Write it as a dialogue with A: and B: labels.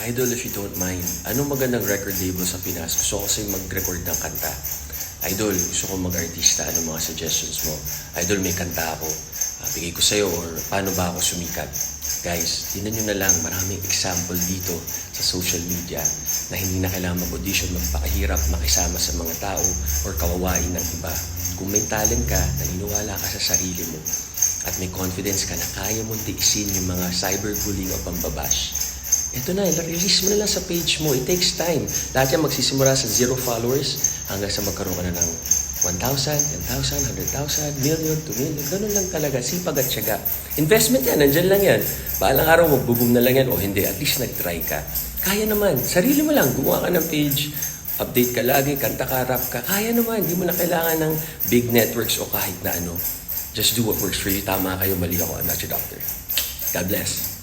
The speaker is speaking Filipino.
A: Idol, if you don't mind, anong magandang record label sa Pinas? Gusto ko kasi mag-record ng kanta. Idol, gusto ko mag-artista. Anong mga suggestions mo? Idol, may kanta ako. Ah, bigay ko sa'yo or paano ba ako sumikat? Guys, tinan nyo na lang, maraming example dito sa social media na hindi na kailangan mag-audition, magpakahirap, makisama sa mga tao or kawawain ng iba. Kung may talent ka, naniniwala ka sa sarili mo at may confidence ka na kaya mong tiisin yung mga cyberbullying o pambabash, ito na, release mo na lang sa page mo. It takes time. Lahat yan magsisimula sa zero followers hanggang sa magkaroon ka na ng 1,000, 10,000, 100,000, million, 2 million. Ganun lang talaga. Sipag at syaga. Investment yan. Nandyan lang yan. Balang araw, magbubong na lang yan o hindi. At least nag-try ka. Kaya naman. Sarili mo lang. Gumawa ka ng page. Update ka lagi. Kanta ka, rap ka. Kaya naman. Hindi mo na kailangan ng big networks o kahit na ano. Just do what works for you. Tama kayo, mali ako. I'm not your doctor. God bless.